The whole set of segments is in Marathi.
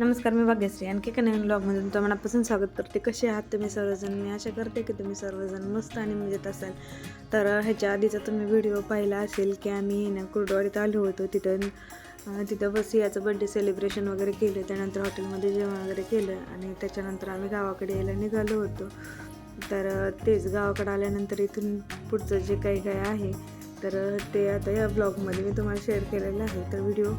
नमस्कार मी भाग्यश्री. आणखी एका नवीन ब्लॉगमध्ये तुमचं मनापासून स्वागत करते. कसे आहात तुम्ही सर्वजण? मी आशा करते की तुम्ही सर्वजण मस्त आणि मजेत असाल. तर ह्याच्या आधीचा तुम्ही व्हिडिओ पाहिला असेल की आम्ही ना कुर्डवाडीत आलो होतो. तिथं तिथं बस याचं बड्डे सेलिब्रेशन वगैरे केलं. त्यानंतर हॉटेलमध्ये जेवण वगैरे केलं आणि त्याच्यानंतर आम्ही गावाकडे यायला निघालो होतो. तर तेच गावाकडे आल्यानंतर इथून पुढचं जे काही काय आहे तर ते आता या ब्लॉगमध्ये मी तुम्हाला शेअर केलेलं आहे. तर व्हिडिओ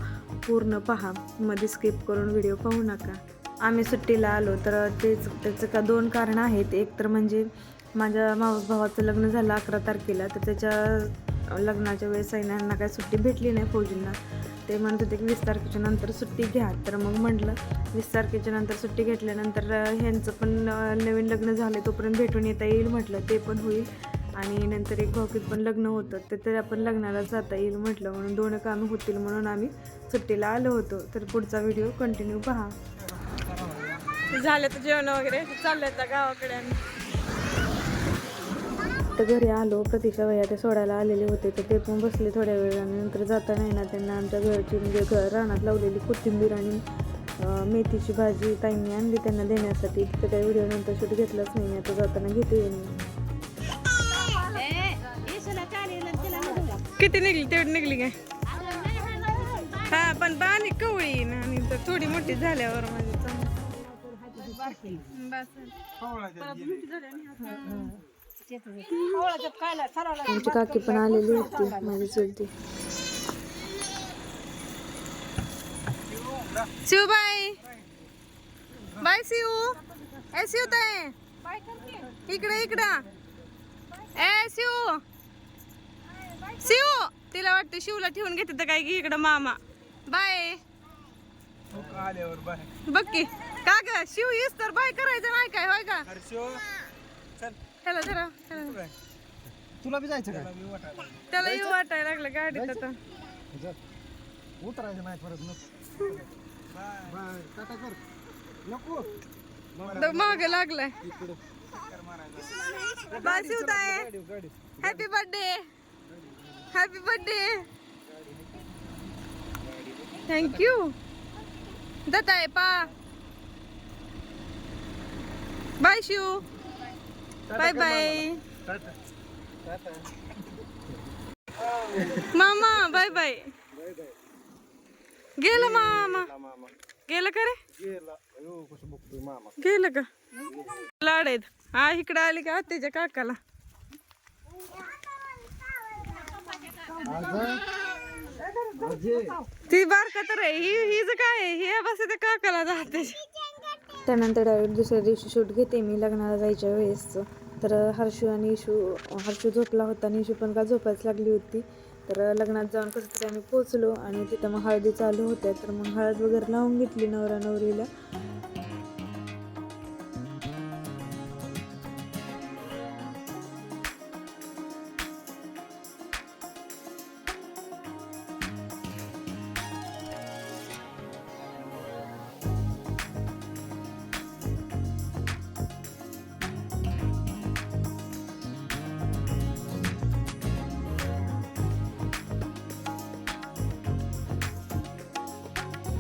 पूर्ण पहा. मध्ये स्किप करून व्हिडिओ पाहू नका. आम्ही सुट्टीला आलो तर तेच त्याचं का दोन कारण आहेत. एक तर म्हणजे माझ्या मावस भावाचं लग्न झालं अकरा तारखेला. तर त्याच्या लग्नाच्या वेळेस सैन्यांना काय सुट्टी भेटली नाही फौजींना. ते म्हणत होते की वीस तारखेच्या नंतर सुट्टी घ्या. तर मग म्हटलं वीस तारखेच्या नंतर सुट्टी घेतल्यानंतर ह्यांचं पण नवीन लग्न झालं तोपर्यंत भेटून येता येईल म्हटलं. ते पण होईल. आणि नंतर एक भाऊकीत पण लग्न होतं तर ते आपण लग्नाला जाता येईल म्हटलं म्हणून दोन कामं होतील म्हणून आम्ही सुट्टीला आलो होतो. तर पुढचा व्हिडिओ कंटिन्यू पहा. झालं तर जेवण वगैरे? चाललंय आता गावाकडे तर घरी आलो प्रतीक्षा वया ते सोडायला आलेले होते तर ते पण बसले थोड्या वेळाने नंतर जाताना आहे ना त्यांना आमच्या घरची म्हणजे घर रानात लावलेली कोथिंबीर आणि मेथीची भाजी ताईंनी आणली त्यांना देण्यासाठी. तर त्या व्हिडिओ नंतर शूट घेतलाच नाही आता जाताना घेते मी. किती निघली तेवढी निघली काय? हा पण पाणी कवळी ना आणि तर थोडी मोठी झाल्यावर चांगली. आमची काकी पण आलेली होती माझी चुलती. शिवबाई. बाय शिव. ए शिव ताई. इकडे इकडं. ए शिव. शिव तिला वाटतं शिवला ठेवून घेते तर काय की इकडं मामा. बाय. बघ की का ग? शिव येस तर बाय करायचं नाही काय होय का? चल. काय तुला बी जायचं का? त्याला येऊ वाटायला लागलं. गाडीत आता. उतरायचं नाही परत नको. बाय, टाटा कर. नको. माग लागलाय. Bye शिवताय. Happy birthday happy birthday thank you आहे पा बाय शिव बाय बाय मामा बाय बाय गेलं मामा गेलं का रे मामा गेलं का लाड आहेत हा इकडे आली का त्याच्या काकाला ती बारका तर आहे. ही हीच काय आहे? ही बस ते काकाला जाते. त्यानंतर डायरेक्ट दुसऱ्या दिवशी शूट घेते मी लग्नाला जायच्या वेळेस तर हर्षू आणि इशू हर्षू झोपला होता आणि इशू पण का झोपायच लागली होती. तर लग्नात जाऊन कसं तरी आम्ही पोचलो आणि तिथं मग हळदी चालू होत्या. तर मग हळद वगैरे लावून घेतली नवरा नवरीला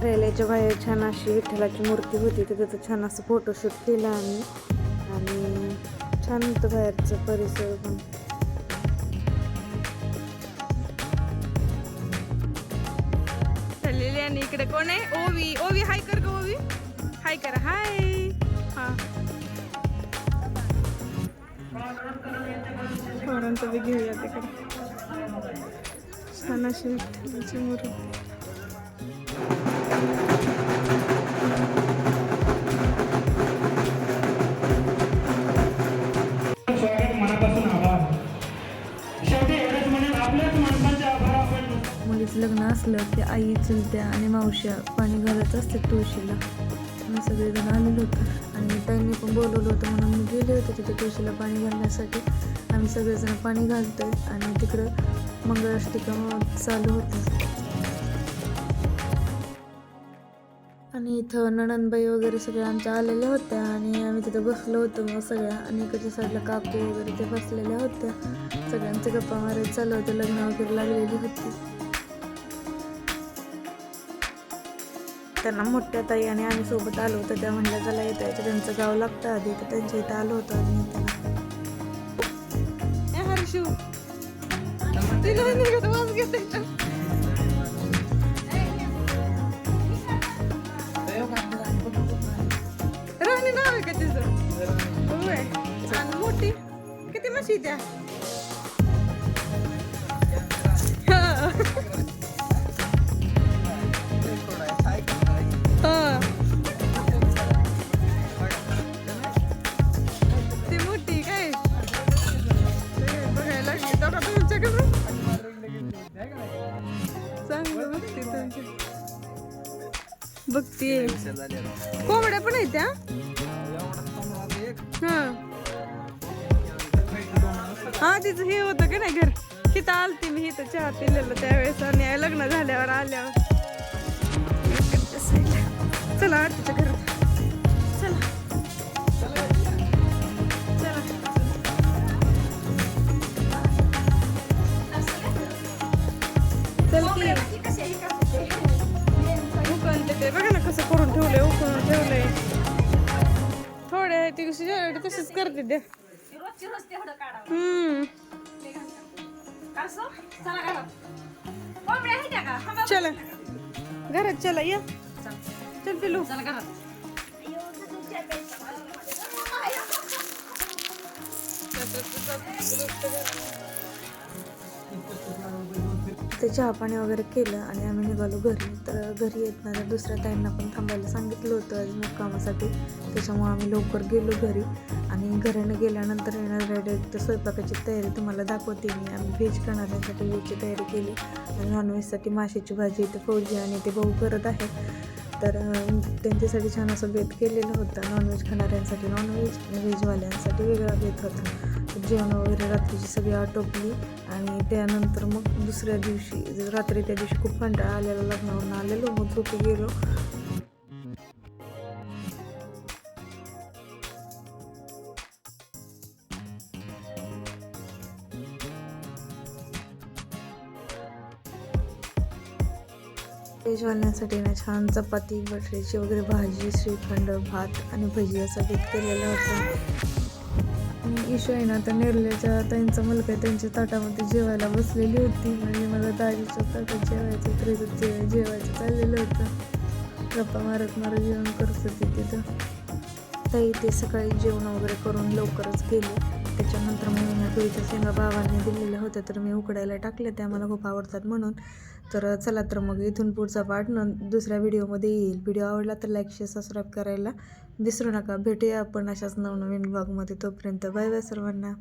रेल्वेच्या बाहेर छान अशी विठ्ठलाची मूर्ती होती तर त्याचं छान असं फोटोशूट केलं आम्ही. आणि छान होतं बाहेरचं परिसर पण. चाललेली आणि इकडे कोण आहे? ओवी. ओवी हाय कर ग ओवी. हाय करा. हाय. हा. पोरांचं घेऊया तिकडे. छान अशी विठ्ठलाची मूर्ती. लग्न असलं की आई चुलत्या आणि मावश्या पाणी घालत असते तुळशीला. आम्ही सगळेजण आलेलो होतो आणि त्यांनी पण बोलवलं होतं म्हणून मी गेले होते तिथे तुळशीला पाणी घालण्यासाठी. आम्ही सगळेजण पाणी घालतोय आणि तिकडं मंगळाष्टिका चालू होतं. आणि इथं नणनबाई वगैरे सगळ्या आमच्या आलेल्या होत्या आणि आम्ही तिथं बसलो होतो मग सगळ्या. आणि इकडच्या साईडला काकू वगैरे ते बसलेल्या होत्या. सगळ्यांचे गप्पा मारायला चालू होतं. लग्न वगैरे लागलेली होती. त्यांना मोठ्या ताई आणि आम्ही सोबत आलो होतो. त्या म्हणल्या चला येतं यायचं. त्यांचं गाव लागतं आधी. तर त्यांच्या इथं आलो होतो आम्ही त्यांना हर्षू. तिला निघत नाव आहे का तिचं? होय. आणि मोठी? किती म्हशी त्या? हा. ती मोठी काय? बघायला चांगलं बघते तुमची. बघते. कोंबड्या पण आहेत त्या? हा तिचं हे होतं का नाही घर? तिथं आलती मी इथं चहा पिलेलं त्यावेळेस आणि लग्न झाल्यावर आल्यावर. चला आरतीच्या घरात. चला. चला. चल. उकळून ते बघा ना कसं करून ठेवलंय उकळून ठेवलंय. थोडे आहे ती कशी जेवढे तशीच करते द्या ते हम्म. चला घरात चला या. चल. पिलू. ते चहा पाणी वगैरे केलं आणि आम्ही निघालो घरी. तर घरी येताना दुसऱ्या टाईमना पण थांबायला सांगितलं होतं आज मुक्कामासाठी. त्याच्यामुळे आम्ही लवकर गेलो घरी. आणि घरानं गेल्यानंतर येणार डायरेक्ट स्वयंपाकाची तयारी तुम्हाला दाखवते मी. आम्ही व्हेज करणाऱ्यांसाठी व्हेजची तयारी केली. आणि नॉनव्हेजसाठी माशाची भाजी इथे फौजी आणि ते भाऊ करत आहे. तर त्यांच्यासाठी छान असं बेत केलेलं होतं. नॉनव्हेज खाणाऱ्यांसाठी नॉनव्हेज आणि व्हेजवाल्यांसाठी वेगळा बेत होता. जेवण वगैरे रात्रीची सगळी आटोपली. आणि त्यानंतर मग दुसऱ्या दिवशी रात्री त्या दिवशी खूप कंटाळा आलेला लग्नावरून आलेलो. मग झोपी गेलो. व्हेजवाल्यांसाठी ना छान चपाती बटाट्याची वगैरे भाजी श्रीखंड भात आणि भजी असं बेत केलेलं होतं. आणि ईशू आहे ना आता नेरल्याच्या त्यांचा मुलगा आहे, त्यांच्या ताटामध्ये जेवायला बसलेली होती. म्हणजे मला दाजीच्या ताटात जेवायचं तरी जे जेवायचं चाललेलं होतं. गप्पा मारत मारत जेवण करत होते तिथं. ताई ते सकाळी जेवण वगैरे करून लवकरच गेले. त्याच्यानंतर मग मी तुळीच्या शेंगा बाबांनी दिलेल्या होत्या तर मी उकडायला टाकल्या. त्या मला खूप आवडतात म्हणून. तर चला तर मग इथून पुढचा पार्ट न दुसऱ्या व्हिडिओमध्ये येईल. व्हिडिओ आवडला तर लाईक शेअर सबस्क्राईब करायला विसरू नका. भेटूया आपण अशाच नवनवीन ब्लॉगमध्ये तोपर्यंत बाय बाय सर्वांना.